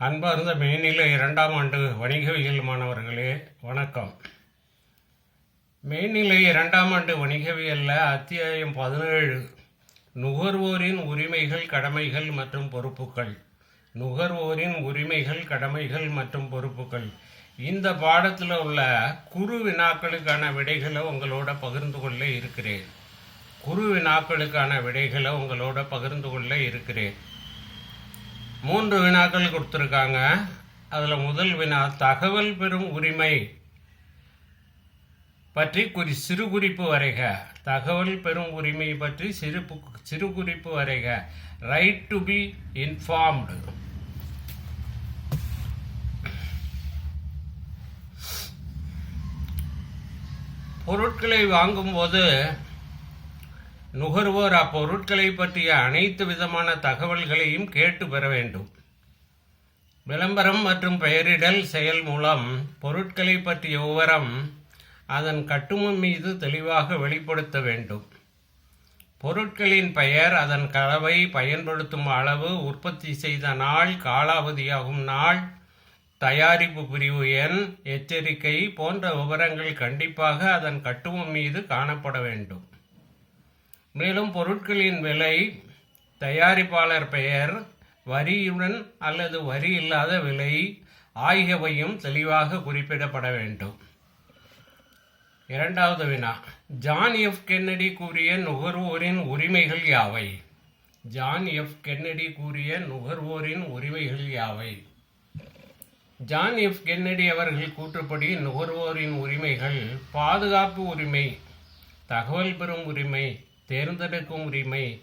அன்பார்ந்த மேல்நிலை இரண்டாம் ஆண்டு வணிகவியல் மாணவர்களே வணக்கம். மேல்நிலை இரண்டாம் ஆண்டு வணிகவியலில் அத்தியாயம் பதினேழு. நுகர்வோரின் உரிமைகள் கடமைகள் மற்றும் பொறுப்புகள். நுகர்வோரின் உரிமைகள் கடமைகள் மற்றும் பொறுப்புகள். இந்த பாடத்தில் உள்ள குறு வினாக்களுக்கான விடைகளை உங்களோட பகிர்ந்து கொள்ள இருக்கிறேன். குறு வினாக்களுக்கான விடைகளை உங்களோட பகிர்ந்து கொள்ள இருக்கிறேன். மூன்று வினாக்கள் கொடுத்துருக்காங்க. அதில் முதல் வினா தகவல் பெறும் உரிமை பற்றி குறி சிறு குறிப்பு வரைக. தகவல் பெறும் உரிமை பற்றி சிறு சிறு குறிப்பு வரைக. ரைட் டு பி இன்ஃபார்ம்டு பொருட்களை வாங்கும்போது நுகர்வோர் அப்பொருட்களை பற்றிய அனைத்து விதமான தகவல்களையும் கேட்டு பெற வேண்டும். விளம்பரம் மற்றும் பெயரிடல் செயல் மூலம் பொருட்களை பற்றிய விவரம் அதன் கட்டுமம் மீது தெளிவாக வெளிப்படுத்த வேண்டும். பொருட்களின் பெயர் அதன் கலவை பயன்படுத்தும் அளவு உற்பத்தி செய்த நாள் காலாவதியாகும் நாள் தயாரிப்பு பிரிவு எண் எச்சரிக்கை போன்ற விவரங்கள் கண்டிப்பாக அதன் கட்டுமம் மீது காணப்பட வேண்டும். மேலும் பொருட்களின் விலை தயாரிப்பாளர் பெயர் வரியுடன் அல்லது வரி இல்லாத விலை ஆகியவையும் தெளிவாக குறிப்பிடப்பட வேண்டும். இரண்டாவது வினா. ஜான் எஃப் கென்னடி கூறிய நுகர்வோரின் உரிமைகள் யாவை? ஜான் எஃப் கென்னடி கூறிய நுகர்வோரின் உரிமைகள் யாவை? ஜான் எஃப் கென்னடி அவர்கள் கூற்றுப்படி நுகர்வோரின் உரிமைகள் பாதுகாப்பு உரிமை தகவல் பெறும் உரிமை தேர்ந்தெடுக்கும் உரிமை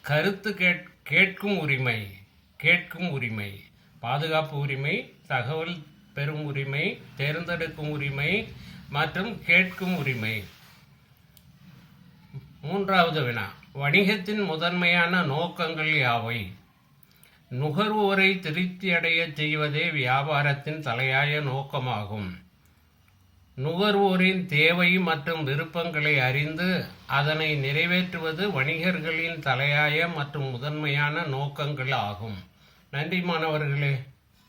கருத்து கேட் கேட்கும் உரிமை கேட்கும் உரிமை. பாதுகாப்பு உரிமை தகவல் பெறும் உரிமை தேர்ந்தெடுக்கும் உரிமை மற்றும் கேட்கும் உரிமை. மூன்றாவது வினா. வணிகத்தின் முதன்மையான நோக்கங்கள் யாவை? நுகர்வோரை திருப்தியடையச் செய்வதே வியாபாரத்தின் தலையாய நோக்கமாகும். நுகர்வோரின் தேவை மற்றும் விருப்பங்களை அறிந்து அதனை நிறைவேற்றுவது வணிகர்களின் தலையாய மற்றும் முதன்மையான நோக்கங்கள் ஆகும். நன்றி மாணவர்களே.